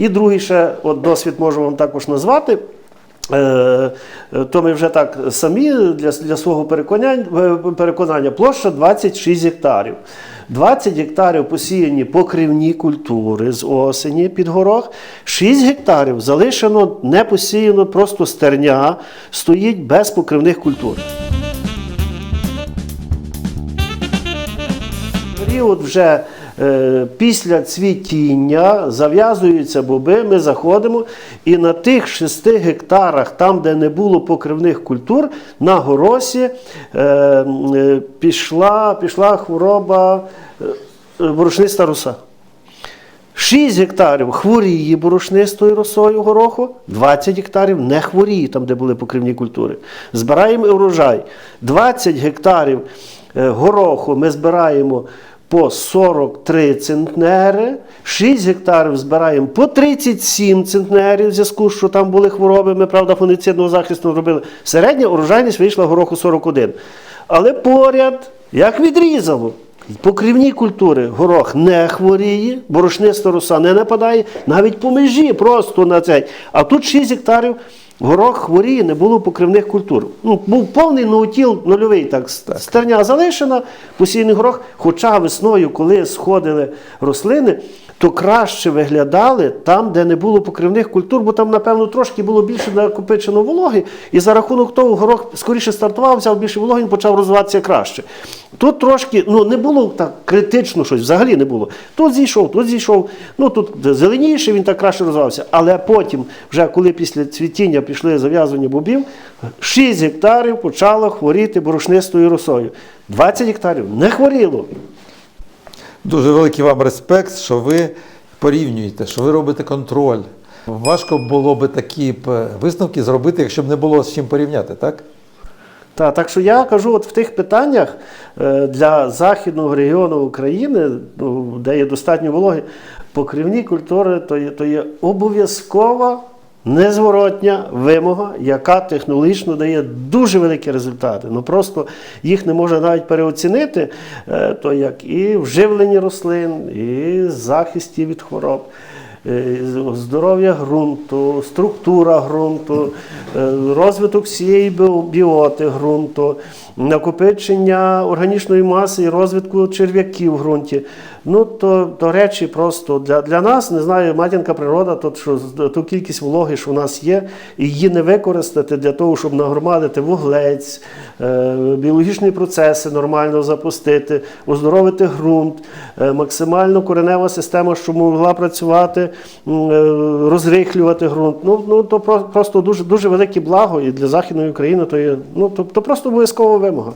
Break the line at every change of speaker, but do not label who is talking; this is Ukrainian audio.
І другий ще от досвід можу вам також назвати. Е, е, То ми вже так самі для, для свого переконання, е, переконання площа 26 гектарів. 20 гектарів посіяні покривні культури з осені під горох, 6 гектарів залишено не посіяно, просто стерня стоїть без покривних культур. Період вже е, після цвітіння зав'язуються боби, ми заходимо, і на тих 6 гектарах, там, де не було покривних культур, на горосі е, е, пішла, пішла хвороба е, борошниста роса. 6 гектарів хворіє борошнистою росою гороху, 20 гектарів не хворіє, там, де були покривні культури. Збираємо урожай. 20 гектарів е, гороху ми збираємо по 43 центнери, 6 гектарів збираємо по 37 центнерів, в зв'язку, що там були хвороби, ми, правда, фунгіцидного захисту робили. Середня урожайність вийшла гороху 41. Але поряд, як відрізало, Покрівні культури горох не хворіє, борошниста роса не нападає, навіть по межі просто на цей. А тут 6 гектарів горох хворіє, не було покривних культур. Ну, був повний ноутіл нульовий, так, стерня залишена, посійний горох. Хоча весною, коли сходили рослини, то краще виглядали там, де не було покривних культур, бо там, напевно, трошки було більше накопичено вологи, і за рахунок того горох скоріше стартував, взяв більше вологи, він почав розвиватися краще. Тут трошки ну, не було так критично щось, взагалі не було. Тут зійшов, тут зійшов, ну тут зеленіше, він так краще розвивався. Але потім, вже коли після цвітіння пішли зав'язування бобів, 6 гектарів почало хворіти борошнистою росою. 20 гектарів не хворіло.
Дуже великий вам респект, що ви порівнюєте, що ви робите контроль. Важко було би такі б висновки зробити, якщо б не було з чим порівняти, так?
Та, так що я кажу, от в тих питаннях е, для західного регіону України, ну, де є достатньо вологи, покривні культури то є, то є обов'язкова незворотня вимога, яка технологічно дає дуже великі результати. Ну просто їх не можна навіть переоцінити, е, то як і вживлені рослин, і захисті від хвороб. Е, Здоров'я ґрунту, структура ґрунту, е, розвиток всієї біоти ґрунту, накопичення органічної маси і розвитку черв'яків в ґрунті. Ну, то, то речі просто для, для нас, не знаю, матінка природа, то, що, ту кількість вологи, що в нас є, і її не використати для того, щоб нагромадити вуглець, е, біологічні процеси нормально запустити, оздоровити ґрунт, максимально коренева система, щоб могла працювати, розрихлювати ґрунт. Ну, ну то про- просто дуже, дуже велике благо і для Західної України то є ну, то, то просто обов'язкова вимога.